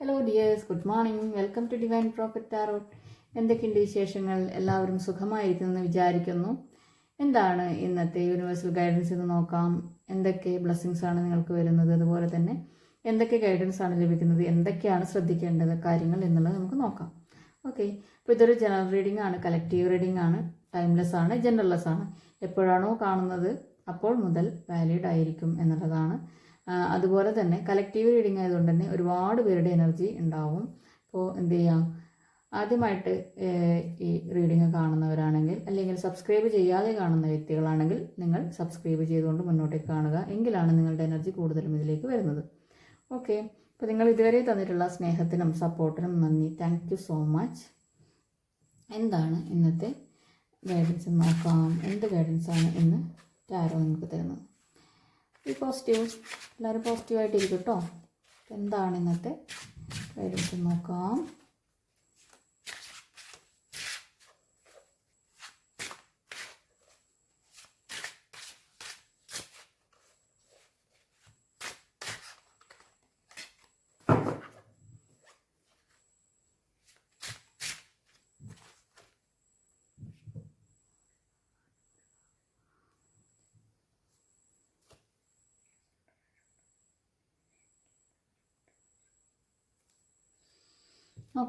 Hello dears good morning welcome to Divine Prophet Tarot എന്തൊക്കെയുണ്ട് വിശേഷങ്ങൾ? എല്ലാവരും സുഖമായിരിക്കുമെന്ന് വിചാരിക്കുന്നു. എന്താണ് ഇന്നത്തെ യൂണിവേഴ്സൽ ഗൈഡൻസ് എന്ന് നോക്കാം. എന്തൊക്കെ ബ്ലെസ്സിങ്സ് ആണ് നിങ്ങൾക്ക് വരുന്നത്? അതുപോലെ തന്നെ എന്തൊക്കെ ഗൈഡൻസ് ആണ് ലഭിക്കുന്നത്? എന്തൊക്കെയാണ് ശ്രദ്ധിക്കേണ്ടത്? കാര്യങ്ങൾ എന്നുള്ളത് നമുക്ക് നോക്കാം. ഓക്കെ അപ്പോൾ ഇതൊരു ജനറൽ റീഡിംഗ് ആണ്. കളക്റ്റീവ് റീഡിംഗ് ആണ്. ടൈംലെസ് ആണ്. ജനറൽ ലെസ് ആണ്. എപ്പോഴാണോ കാണുന്നത് അപ്പോൾ മുതൽ വാലിഡ് ആയിരിക്കും എന്നുള്ളതാണ് അതുപോലെ തന്നെ കളക്റ്റീവ് റീഡിംഗ് ആയതുകൊണ്ട് തന്നെ ഒരുപാട് പേരുടെ എനർജി ഉണ്ടാവും. അപ്പോൾ എന്ത് ചെയ്യാം? ആദ്യമായിട്ട് ഈ റീഡിംഗ് കാണുന്നവരാണെങ്കിൽ അല്ലെങ്കിൽ സബ്സ്ക്രൈബ് ചെയ്യാതെ കാണുന്ന വ്യക്തികളാണെങ്കിൽ നിങ്ങൾ സബ്സ്ക്രൈബ് ചെയ്തുകൊണ്ട് മുന്നോട്ടേക്ക് കാണുക. എങ്കിലാണ് നിങ്ങളുടെ എനർജി കൂടുതലും ഇതിലേക്ക് വരുന്നത്. ഓക്കെ അപ്പോൾ നിങ്ങൾ ഇതുവരെ തന്നിട്ടുള്ള സ്നേഹത്തിനും സപ്പോർട്ടിനും നന്ദി. താങ്ക് സോ മച്ച് എന്താണ് ഇന്നത്തെ ഗൈഡൻസ് നോക്കാം എന്ത് ഗൈഡൻസ് ആണ് ഇന്ന് ടാരോ നിങ്ങൾക്ക് തരുന്നത്? ഈ പോസിറ്റീവ് എല്ലാവരും പോസിറ്റീവായിട്ടിരിക്കും കേട്ടോ എന്താണ് ഇന്നത്തെ? കാര്യം നോക്കാം.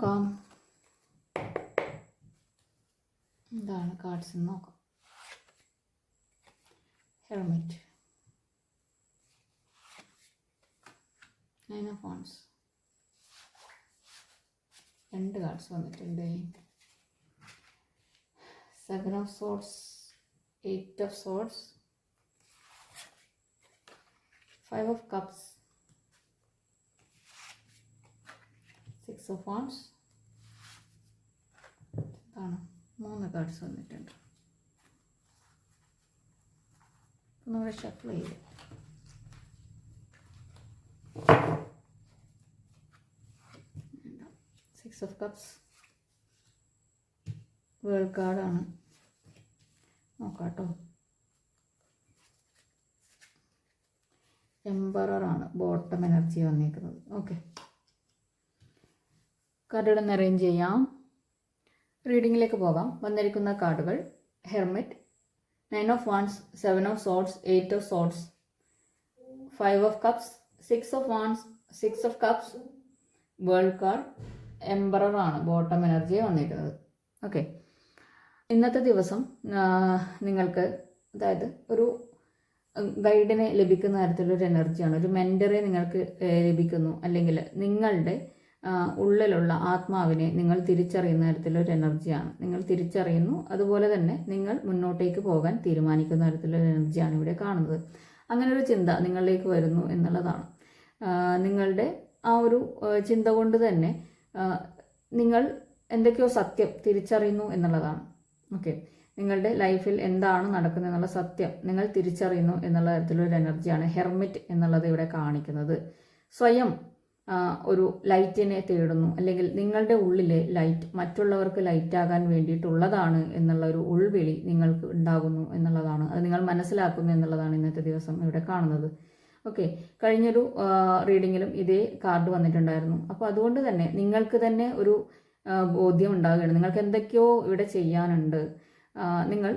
നോക്കാം. എന്താണ് കാർഡ്സ് നോക്കാം. ഹെൽമെറ്റ് നൈൻ ഓഫ് ഓൺസ് രണ്ട് കാർഡ്സ് വന്നിട്ടുണ്ട്. Seven of swords eight of swords five of cups six of wands ഇതാണ്. മൂന്ന് കാർഡ്സ് വന്നിട്ടുണ്ട്. ഒന്നുകൂടെ ഷഫിൾ ചെയ്ത് സിക്സ് ഓഫ് കപ്സ് വേൾഡ് കാർഡാണ് നോക്കാട്ടോ. എംബറാണ് ബോട്ടം എനർജി വന്നിരിക്കുന്നത്. ഓക്കെ കാർഡുകൾ ഒന്ന് അറേഞ്ച് ചെയ്യാം. റീഡിങ്ങിലേക്ക് പോകാം. വന്നിരിക്കുന്ന കാർഡുകൾ. Hermit nine of wands seven of swords eight of swords five of cups six of wands six of cups world card എംബറാണ് bottom energy വന്നിരിക്കുന്നത്. ഓക്കെ ഇന്നത്തെ ദിവസം നിങ്ങൾക്ക് അതായത് ഒരു ഗൈഡിനെ ലഭിക്കുന്ന തരത്തിലൊരു എനർജിയാണ് ഒരു മെന്ററെ നിങ്ങൾക്ക് ലഭിക്കുന്നു. അല്ലെങ്കിൽ നിങ്ങളുടെ ഉള്ളിലുള്ള ആത്മാവിനെ നിങ്ങൾ തിരിച്ചറിയുന്ന തരത്തിലൊരു എനർജിയാണ്. നിങ്ങൾ തിരിച്ചറിയുന്നു. അതുപോലെ തന്നെ നിങ്ങൾ മുന്നോട്ടേക്ക് പോകാൻ തീരുമാനിക്കുന്ന തരത്തിലൊരു എനർജിയാണ് ഇവിടെ കാണുന്നത്. അങ്ങനെ ഒരു ചിന്ത നിങ്ങളിലേക്ക് വരുന്നു എന്നുള്ളതാണ്. നിങ്ങളുടെ ആ ഒരു ചിന്ത കൊണ്ട് തന്നെ നിങ്ങൾ എന്തൊക്കെയോ സത്യം തിരിച്ചറിയുന്നു എന്നുള്ളതാണ്. ഓക്കെ. നിങ്ങളുടെ ലൈഫിൽ എന്താണ് നടക്കുന്നത് എന്നുള്ള സത്യം നിങ്ങൾ തിരിച്ചറിയുന്നു എന്നുള്ള തരത്തിലൊരു എനർജിയാണ് ഹെർമിറ്റ് എന്നുള്ളത് ഇവിടെ കാണിക്കുന്നത്. സ്വയം ഒരു ലൈറ്റിനെ തേടുന്നു. അല്ലെങ്കിൽ നിങ്ങളുടെ ഉള്ളിലെ ലൈറ്റ് മറ്റുള്ളവർക്ക് ലൈറ്റ് ആകാൻ വേണ്ടിയിട്ടുള്ളതാണ് എന്നുള്ള ഒരു ഉൾവിളി നിങ്ങൾക്ക് ഉണ്ടാകുന്നു എന്നുള്ളതാണ്. അത് നിങ്ങൾ മനസ്സിലാക്കുന്നു എന്നുള്ളതാണ് ഇന്നത്തെ ദിവസം ഇവിടെ കാണുന്നത്. ഓക്കെ. കഴിഞ്ഞൊരു റീഡിങ്ങിലും ഇതേ കാർഡ് വന്നിട്ടുണ്ടായിരുന്നു. അപ്പോൾ അതുകൊണ്ട് തന്നെ നിങ്ങൾക്ക് തന്നെ ഒരു ബോധ്യം ഉണ്ടാവുകയാണ് നിങ്ങൾക്ക് എന്തൊക്കെയോ ഇവിടെ ചെയ്യാനുണ്ട്. നിങ്ങൾ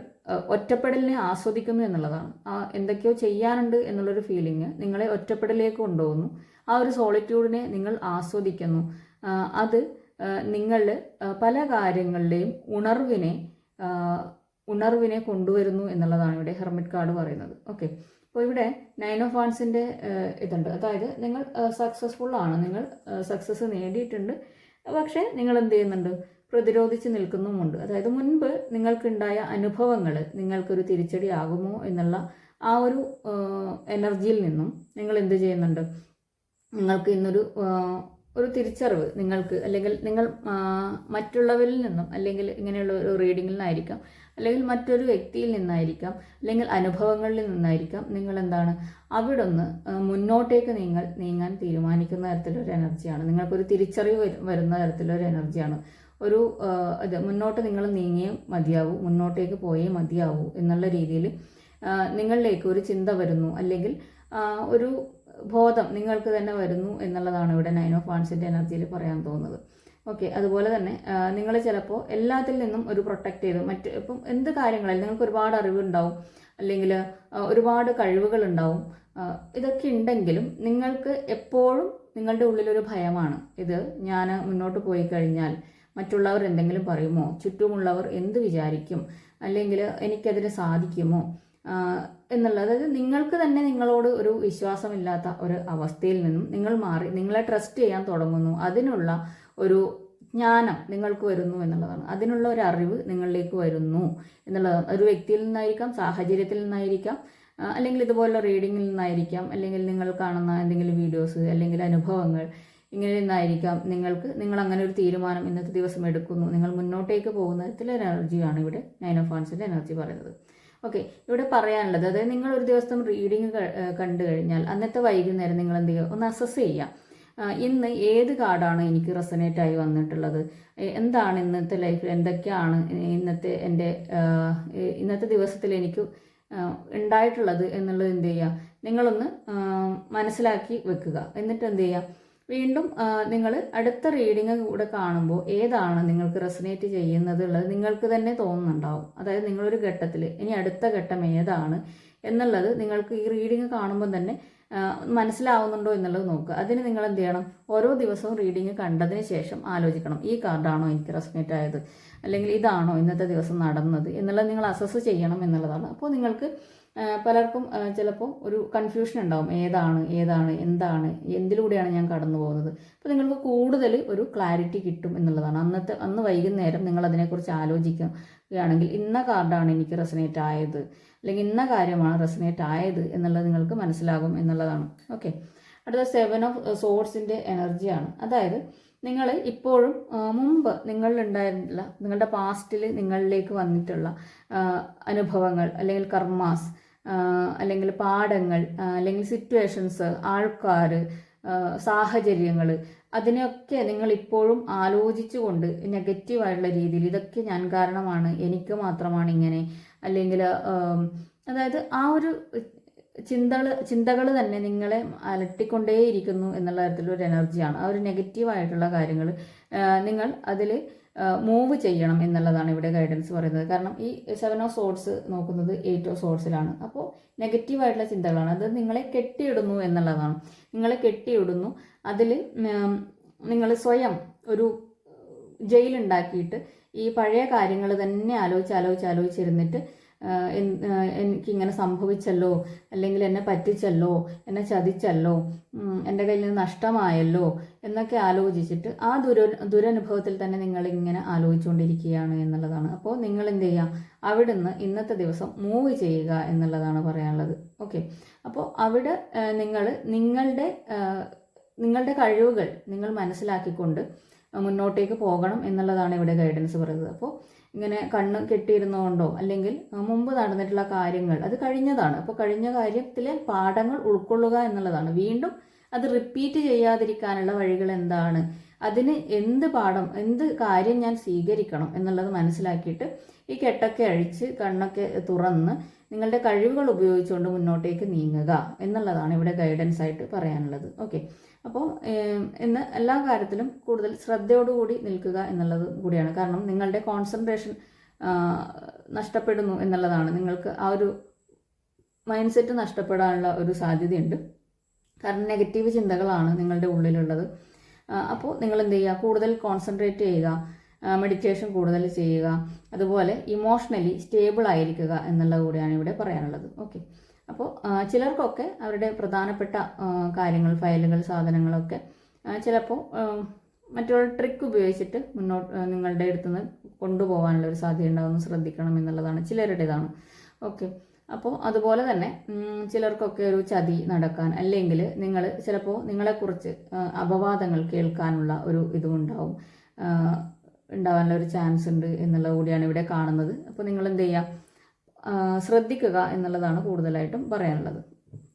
ഒറ്റപ്പെടലിനെ ആസ്വദിക്കുന്നു എന്നുള്ളതാണ്. എന്തൊക്കെയോ ചെയ്യാനുണ്ട് എന്നുള്ളൊരു ഫീലിംഗ് നിങ്ങളെ ഒറ്റപ്പെടലിലേക്ക് കൊണ്ടുപോകുന്നു. ആ ഒരു സോളിറ്റ്യൂഡിനെ നിങ്ങൾ ആസ്വദിക്കുന്നു. അത് നിങ്ങൾ പല കാര്യങ്ങളുടെയും ഉണർവിനെ ഉണർവിനെ കൊണ്ടുവരുന്നു എന്നുള്ളതാണ് ഇവിടെ ഹെർമിറ്റ് കാർഡ് പറയുന്നത്. ഓക്കെ അപ്പോൾ ഇവിടെ നയൻ ഓഫ് വാൺസിന്റെ ഇതുണ്ട്. അതായത് നിങ്ങൾ സക്സസ്ഫുൾ ആണ്. നിങ്ങൾ സക്സസ് നേടിയിട്ടുണ്ട്. പക്ഷേ നിങ്ങൾ എന്ത് ചെയ്യുന്നുണ്ട്? പ്രതിരോധിച്ച് നിൽക്കുന്നുമുണ്ട്. അതായത് മുൻപ് നിങ്ങൾക്കുണ്ടായ അനുഭവങ്ങൾ നിങ്ങൾക്കൊരു തിരിച്ചടി ആകുമോ എന്നുള്ള ആ ഒരു എനർജിയിൽ നിന്നും നിങ്ങൾ എന്ത് ചെയ്യുന്നുണ്ട്? നിങ്ങൾക്ക് ഇന്നൊരു ഒരു തിരിച്ചറിവ് നിങ്ങൾക്ക് അല്ലെങ്കിൽ നിങ്ങൾ മറ്റുള്ളവരിൽ നിന്നും അല്ലെങ്കിൽ ഇങ്ങനെയുള്ള ഒരു റീഡിങ്ങിൽ നിന്നായിരിക്കാം അല്ലെങ്കിൽ മറ്റൊരു വ്യക്തിയിൽ നിന്നായിരിക്കാം അല്ലെങ്കിൽ അനുഭവങ്ങളിൽ നിന്നായിരിക്കാം നിങ്ങൾ എന്താണ് അവിടെ ഒന്ന് മുന്നോട്ടേക്ക് നിങ്ങൾ നീങ്ങാൻ തീരുമാനിക്കുന്ന തരത്തിലൊരു എനർജിയാണ് നിങ്ങൾക്കൊരു തിരിച്ചറിവ് വരു- വരുന്ന തരത്തിലൊരു എനർജിയാണ് ഒരു ഇത് മുന്നോട്ട് നിങ്ങൾ നീങ്ങിയേ മതിയാവൂ മുന്നോട്ടേക്ക് പോയേ മതിയാവൂ എന്നുള്ള രീതിയിൽ നിങ്ങളിലേക്ക് ഒരു ചിന്ത വരുന്നു അല്ലെങ്കിൽ ഒരു ബോധം നിങ്ങൾക്ക് തന്നെ വരുന്നു എന്നുള്ളതാണ് ഇവിടെ നൈൻ ഓഫ് വാൺസിന്റെ എനർജിയിൽ പറയാൻ തോന്നുന്നത്. ഓക്കെ അതുപോലെ തന്നെ നിങ്ങൾ ചിലപ്പോൾ എല്ലാത്തിൽ നിന്നും ഒരു പ്രൊട്ടക്റ്റ് ചെയ്ത് മറ്റ് ഇപ്പം എന്ത് കാര്യങ്ങളിൽ നിങ്ങൾക്ക് ഒരുപാട് അറിവുണ്ടാവും. അല്ലെങ്കിൽ ഒരുപാട് കഴിവുകൾ ഉണ്ടാവും ഇതൊക്കെ ഉണ്ടെങ്കിലും നിങ്ങൾക്ക് എപ്പോഴും നിങ്ങളുടെ ഉള്ളിലൊരു ഭയമാണ്. ഇത് ഞാൻ മുന്നോട്ട് പോയി കഴിഞ്ഞാൽ മറ്റുള്ളവർ എന്തെങ്കിലും പറയുമോ? ചുറ്റുമുള്ളവർ എന്ത് വിചാരിക്കും? അല്ലെങ്കിൽ എനിക്കതിന് സാധിക്കുമോ? ആ, എന്നുള്ളത്. അതായത് നിങ്ങൾക്ക് തന്നെ നിങ്ങളോട് ഒരു വിശ്വാസമില്ലാത്ത ഒരു അവസ്ഥയിൽ നിന്നും നിങ്ങൾ മാറി നിങ്ങളെ ട്രസ്റ്റ് ചെയ്യാൻ തുടങ്ങുന്നു. അതിനുള്ള ഒരു ജ്ഞാനം നിങ്ങൾക്ക് വരുന്നു എന്നുള്ളതാണ്. അതിനുള്ള ഒരു അറിവ് നിങ്ങളിലേക്ക് വരുന്നു എന്നുള്ളതാണ്. ഒരു വ്യക്തിയിൽ നിന്നായിരിക്കാം സാഹചര്യത്തിൽ നിന്നായിരിക്കാം അല്ലെങ്കിൽ ഇതുപോലെ റീഡിങ്ങിൽ നിന്നായിരിക്കാം അല്ലെങ്കിൽ നിങ്ങൾ കാണുന്ന എന്തെങ്കിലും വീഡിയോസ് അല്ലെങ്കിൽ അനുഭവങ്ങൾ ഇങ്ങനെ നിന്നായിരിക്കാം നിങ്ങൾക്ക് നിങ്ങൾ അങ്ങനെ ഒരു തീരുമാനം ഇന്നത്തെ ദിവസം എടുക്കുന്നു. നിങ്ങൾ മുന്നോട്ടേക്ക് പോകുന്നതിലെ എനർജിയാണ് ഇവിടെ നൈൻ ഓഫ് ഫാൻസിന്റെ എനർജി പറയുന്നത്. ഓക്കെ ഇവിടെ പറയാനുള്ളത് അതായത് നിങ്ങൾ ഒരു ദിവസം റീഡിങ് കണ്ടു കഴിഞ്ഞാൽ അന്നത്തെ വൈകുന്നേരം നിങ്ങൾ എന്ത് ചെയ്യുക? ഒന്ന് അസസ് ചെയ്യാം ആ, ഇന്ന് ഏത് കാർഡാണ് എനിക്ക് റെസനേറ്റ് ആയി വന്നിട്ടുള്ളത്? എന്താണ് ഇന്നത്തെ ലൈഫിൽ എന്തൊക്കെയാണ് ഇന്നത്തെ എന്റെ ഇന്നത്തെ ദിവസത്തിൽ എനിക്ക് ഉണ്ടായിട്ടുള്ളത് എന്നുള്ളത് എന്ത് ചെയ്യുക? നിങ്ങളൊന്ന് മനസ്സിലാക്കി വെക്കുക. എന്നിട്ട് എന്ത് ചെയ്യുക? വീണ്ടും നിങ്ങൾ അടുത്ത റീഡിങ് കൂടെ കാണുമ്പോൾ ഏതാണ് നിങ്ങൾക്ക് റെസനേറ്റ് ചെയ്യുന്നത് ഉള്ളത് നിങ്ങൾക്ക് തന്നെ തോന്നുന്നുണ്ടാവും. അതായത് നിങ്ങളൊരു ഘട്ടത്തിൽ ഇനി അടുത്ത ഘട്ടം ഏതാണ് എന്നുള്ളത് നിങ്ങൾക്ക് ഈ റീഡിങ് കാണുമ്പോൾ തന്നെ മനസ്സിലാവുന്നുണ്ടോ എന്നുള്ളത് നോക്കുക. അതിന് നിങ്ങൾ എന്ത് ചെയ്യണം? ഓരോ ദിവസവും റീഡിങ് കണ്ടതിന് ശേഷം ആലോചിക്കണം. ഈ കാർഡാണോ എനിക്ക് റെസനേറ്റ് ആയത്? അല്ലെങ്കിൽ ഇതാണോ ഇന്നത്തെ ദിവസം നടന്നത് എന്നുള്ളത് നിങ്ങൾ അസസ് ചെയ്യണം എന്നുള്ളതാണ്. അപ്പോൾ നിങ്ങൾക്ക് പലർക്കും ചിലപ്പോൾ ഒരു കൺഫ്യൂഷൻ ഉണ്ടാവും. ഏതാണ് ഏതാണ് എന്താണ് എന്തിലൂടെയാണ് ഞാൻ കടന്നു പോകുന്നത്? അപ്പോൾ നിങ്ങൾക്ക് കൂടുതൽ ഒരു ക്ലാരിറ്റി കിട്ടും എന്നുള്ളതാണ്. അന്നത്തെ അന്ന് വൈകുന്നേരം നിങ്ങൾ അതിനെക്കുറിച്ച് ആലോചിക്കുകയാണെങ്കിൽ ഇന്ന കാർഡാണ് എനിക്ക് റെസനേറ്റ് ആയത് അല്ലെങ്കിൽ ഇന്ന കാര്യമാണ് റെസനേറ്റ് ആയത് എന്നുള്ളത് നിങ്ങൾക്ക് മനസ്സിലാകും എന്നുള്ളതാണ്. ഓക്കെ അടുത്ത സെവൻ ഓഫ് സോഴ്സിന്റെ എനർജിയാണ് അതായത് നിങ്ങൾ ഇപ്പോഴും മുമ്പ് നിങ്ങളിലുണ്ടായിരുന്നില്ല നിങ്ങളുടെ പാസ്റ്റിൽ നിങ്ങളിലേക്ക് വന്നിട്ടുള്ള അനുഭവങ്ങൾ അല്ലെങ്കിൽ കർമാസ് അല്ലെങ്കിൽ പാഠങ്ങൾ അല്ലെങ്കിൽ സിറ്റുവേഷൻസ് ആൾക്കാർ സാഹചര്യങ്ങൾ അതിനെയൊക്കെ നിങ്ങൾ ഇപ്പോഴും ആലോചിച്ചുകൊണ്ട് നെഗറ്റീവായിട്ടുള്ള രീതിയിൽ ഇതൊക്കെ ഞാൻ കാരണമാണ് എനിക്ക് മാത്രമാണ് ഇങ്ങനെ അല്ലെങ്കിൽ അതായത് ആ ഒരു ചിന്തകൾ ചിന്തകൾ തന്നെ നിങ്ങളെ അലട്ടിക്കൊണ്ടേയിരിക്കുന്നു എന്നുള്ള തരത്തിലൊരു എനർജിയാണ്. ആ ഒരു നെഗറ്റീവായിട്ടുള്ള കാര്യങ്ങൾ നിങ്ങൾ അതിൽ മൂവ് ചെയ്യണം എന്നുള്ളതാണ് ഇവിടെ ഗൈഡൻസ് പറയുന്നത്. കാരണം ഈ സെവൻ ഓഫ് സോഡ്സ് നോക്കുന്നത് എയ്റ്റ് ഓഫ് സോഡ്സിലാണ് അപ്പോൾ നെഗറ്റീവായിട്ടുള്ള ചിന്തകളാണ്. അത് നിങ്ങളെ കെട്ടിയിടുന്നു എന്നുള്ളതാണ്. നിങ്ങളെ കെട്ടിയിടുന്നു. അതിൽ നിങ്ങൾ സ്വയം ഒരു ജയിലുണ്ടാക്കിയിട്ട് ഈ പഴയ കാര്യങ്ങൾ തന്നെ ആലോചിച്ച് ആലോചിച്ച് ആലോചിച്ചിരുന്നിട്ട് എനിക്കിങ്ങനെ സംഭവിച്ചല്ലോ അല്ലെങ്കിൽ എന്നെ പറ്റിച്ചല്ലോ എന്നെ ചതിച്ചല്ലോ എന്റെ കയ്യിൽ നിന്ന് നഷ്ടമായല്ലോ എന്നൊക്കെ ആലോചിച്ചിട്ട് ആ ദുര ദുരനുഭവത്തിൽ തന്നെ നിങ്ങൾ ഇങ്ങനെ ആലോചിച്ചുകൊണ്ടിരിക്കുകയാണ് എന്നുള്ളതാണ്. അപ്പോൾ നിങ്ങൾ എന്ത് ചെയ്യുക? അവിടുന്ന് ഇന്നത്തെ ദിവസം മൂവ് ചെയ്യുക എന്നുള്ളതാണ് പറയാനുള്ളത്. ഓക്കെ അപ്പോൾ അവിടെ നിങ്ങൾ നിങ്ങളുടെ നിങ്ങളുടെ കഴിവുകൾ നിങ്ങൾ മനസ്സിലാക്കിക്കൊണ്ട് മുന്നോട്ടേക്ക് പോകണം എന്നുള്ളതാണ് ഇവിടെ ഗൈഡൻസ് പറയുന്നത്. അപ്പോൾ ഇങ്ങനെ കണ്ണ് കെട്ടിയിരുന്നുകൊണ്ടോ അല്ലെങ്കിൽ മുമ്പ് നടന്നിട്ടുള്ള കാര്യങ്ങൾ അത് കഴിഞ്ഞതാണ്. അപ്പോൾ കഴിഞ്ഞ കാര്യത്തിലെ പാഠങ്ങൾ ഉൾക്കൊള്ളുക എന്നുള്ളതാണ്. വീണ്ടും അത് റിപ്പീറ്റ് ചെയ്യാതിരിക്കാനുള്ള വഴികൾ എന്താണ്? അതിന് എന്ത് പാഠം എന്ത് കാര്യം ഞാൻ സ്വീകരിക്കണം എന്നുള്ളത് മനസ്സിലാക്കിയിട്ട് ഈ കെട്ടൊക്കെ അഴിച്ച് കണ്ണൊക്കെ തുറന്ന് നിങ്ങളുടെ കഴിവുകൾ ഉപയോഗിച്ചുകൊണ്ട് മുന്നോട്ടേക്ക് നീങ്ങുക എന്നുള്ളതാണ് ഇവിടെ ഗൈഡൻസ് ആയിട്ട് പറയാനുള്ളത്. ഓക്കെ അപ്പോൾ ഇന്ന് എല്ലാ കാര്യത്തിലും കൂടുതൽ ശ്രദ്ധയോടുകൂടി നിൽക്കുക എന്നുള്ളത് കൂടിയാണ്. കാരണം നിങ്ങളുടെ കോൺസെൻട്രേഷൻ നഷ്ടപ്പെടുന്നു എന്നുള്ളതാണ്. നിങ്ങൾക്ക് ആ ഒരു മൈൻഡ് സെറ്റ് നഷ്ടപ്പെടാനുള്ള ഒരു സാധ്യതയുണ്ട്. കാരണം നെഗറ്റീവ് ചിന്തകളാണ് നിങ്ങളുടെ ഉള്ളിലുള്ളത്. അപ്പോൾ നിങ്ങൾ എന്ത് ചെയ്യുക? കൂടുതൽ കോൺസെൻട്രേറ്റ് ചെയ്യുക. മെഡിറ്റേഷൻ കൂടുതൽ ചെയ്യുക. അതുപോലെ ഇമോഷണലി സ്റ്റേബിൾ ആയിരിക്കുക എന്നുള്ളത് കൂടിയാണ് ഇവിടെ പറയാനുള്ളത്. ഓക്കെ അപ്പോൾ ചിലർക്കൊക്കെ അവരുടെ പ്രധാനപ്പെട്ട കാര്യങ്ങൾ ഫയലുകൾ സാധനങ്ങളൊക്കെ ചിലപ്പോൾ മറ്റുള്ള ട്രിക്ക് ഉപയോഗിച്ചിട്ട് മുന്നോട്ട് നിങ്ങളുടെ അടുത്ത് നിന്ന് കൊണ്ടുപോകാനുള്ള ഒരു സാധ്യത ഉണ്ടാകുമെന്ന് ശ്രദ്ധിക്കണം എന്നുള്ളതാണ് ചിലരുടേതാണ്. ഓക്കെ. അപ്പോൾ അതുപോലെ തന്നെ ചിലർക്കൊക്കെ ഒരു ചതി നടക്കാൻ അല്ലെങ്കിൽ നിങ്ങൾ ചിലപ്പോൾ നിങ്ങളെക്കുറിച്ച് അപവാദങ്ങൾ കേൾക്കാനുള്ള ഒരു ഇതും ഉണ്ടാവും. ഉണ്ടാവാനുള്ള ഒരു ചാൻസ് ഉണ്ട് എന്നുള്ളത് കൂടിയാണ് ഇവിടെ കാണുന്നത്. അപ്പോൾ നിങ്ങൾ എന്ത് ചെയ്യുക ശ്രദ്ധിക്കുക എന്നുള്ളതാണ് കൂടുതലായിട്ടും പറയാനുള്ളത്.